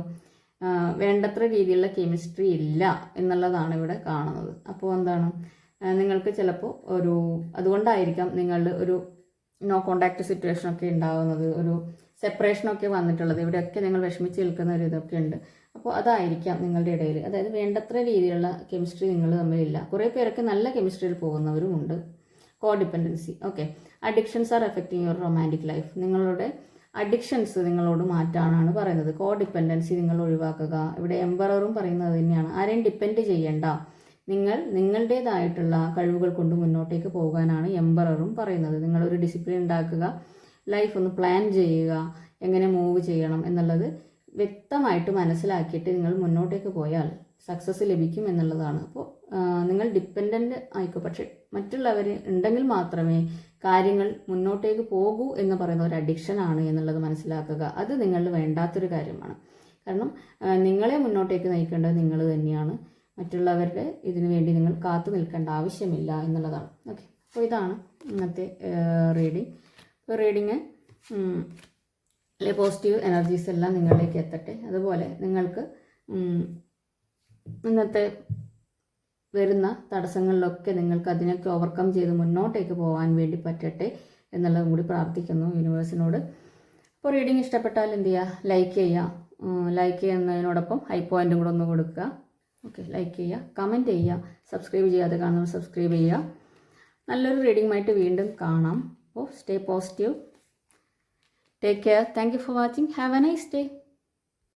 വേണ്ടത്ര രീതിയിലുള്ള കെമിസ്ട്രി ഇല്ല എന്നുള്ളതാണ് ഇവിടെ കാണുന്നത്. അപ്പോൾ എന്താണ്? നിങ്ങൾക്ക് ചിലപ്പോൾ ഒരു അതുകൊണ്ടായിരിക്കാം നിങ്ങൾ ഒരു നോ കോണ്ടാക്ട് സിറ്റുവേഷൻ ഒക്കെ ഉണ്ടാകുന്നത് ഒരു സെപ്പറേഷനൊക്കെ വന്നിട്ടുള്ളത്. ഇവിടെയൊക്കെ നിങ്ങൾ വിഷമിച്ച് നിൽക്കുന്ന ഒരു ഇതൊക്കെ ഉണ്ട്. അപ്പോൾ അതായിരിക്കാം നിങ്ങളുടെ ഇടയിൽ. അതായത് വേണ്ടത്ര രീതിയിലുള്ള കെമിസ്ട്രി നിങ്ങൾ തമ്മിലില്ല. കുറേ പേരൊക്കെ നല്ല കെമിസ്ട്രിയിൽ പോകുന്നവരുമുണ്ട് codependency okay addictions are affecting your romantic life നിങ്ങളുടെ അഡിക്ഷൻസ് നിങ്ങളോട് മാറ്റാനാണ് പറയുന്നത്. കോ ഡിപ്പെൻഡൻസി നിങ്ങൾ ഒഴിവാക്കുക. ഇവിടെ എംബററും പറയുന്നത് തന്നെയാണ്. ആരെയും ഡിപ്പെൻഡ് ചെയ്യേണ്ട. നിങ്ങൾ നിങ്ങളുടേതായിട്ടുള്ള കഴിവുകൾ കൊണ്ട് മുന്നോട്ടേക്ക് പോകാനാണ് എംബററും പറയുന്നത്. നിങ്ങളൊരു ഡിസിപ്ലിൻ ഉണ്ടാക്കുക. ലൈഫ് ഒന്ന് പ്ലാൻ ചെയ്യുക. എങ്ങനെ മൂവ് ചെയ്യണം എന്നുള്ളത് വ്യക്തമായിട്ട് മനസ്സിലാക്കിയിട്ട് നിങ്ങൾ മുന്നോട്ടേക്ക് പോയാൽ സക്സസ് ലഭിക്കും എന്നുള്ളതാണ്. അപ്പോൾ നിങ്ങൾ ഡിപ്പെൻഡന്റ് ആയിക്കോ. പക്ഷെ മറ്റുള്ളവർ ഉണ്ടെങ്കിൽ മാത്രമേ കാര്യങ്ങൾ മുന്നോട്ടേക്ക് പോകൂ എന്ന് പറയുന്ന ഒരു അഡിക്ഷൻ ആണ് എന്നുള്ളത് മനസ്സിലാക്കുക. അത് നിങ്ങളിൽ വേണ്ടാത്തൊരു കാര്യമാണ്. കാരണം നിങ്ങളെ മുന്നോട്ടേക്ക് നയിക്കേണ്ടത് നിങ്ങൾ തന്നെയാണ്. മറ്റുള്ളവരുടെ ഇതിനു വേണ്ടി നിങ്ങൾ കാത്തു നിൽക്കേണ്ട ആവശ്യമില്ല എന്നുള്ളതാണ്. ഓക്കെ അപ്പോൾ ഇതാണ് ഇന്നത്തെ റീഡിങ് ഇപ്പോൾ റീഡിങ് അല്ലെ പോസിറ്റീവ് എനർജീസ് എല്ലാം നിങ്ങളിലേക്ക് എത്തട്ടെ. അതുപോലെ നിങ്ങൾക്ക് ഇന്നത്തെ വരുന്ന തടസ്സങ്ങളിലൊക്കെ നിങ്ങൾക്ക് അതിനൊക്കെ ഓവർകം ചെയ്ത് മുന്നോട്ടേക്ക് പോകാൻ വേണ്ടി പറ്റട്ടെ എന്നുള്ളതും കൂടി പ്രാർത്ഥിക്കുന്നു യൂണിവേഴ്സിനോട് അപ്പോൾ റീഡിങ് ഇഷ്ടപ്പെട്ടാൽ എന്ത് ചെയ്യുക ലൈക്ക് ചെയ്യുക ലൈക്ക് ചെയ്യുന്നതിനോടൊപ്പം ഹൈ പോയിന്റും കൂടെ ഒന്ന് കൊടുക്കുക. ഓക്കെ ലൈക്ക് ചെയ്യുക കമന്റ് ചെയ്യുക സബ്സ്ക്രൈബ് ചെയ്യാതെ കാണുന്നവർ സബ്സ്ക്രൈബ് ചെയ്യുക നല്ലൊരു റീഡിങ്ങുമായിട്ട് വീണ്ടും കാണാം. അപ്പോൾ stay positive take care thank you for watching have a nice day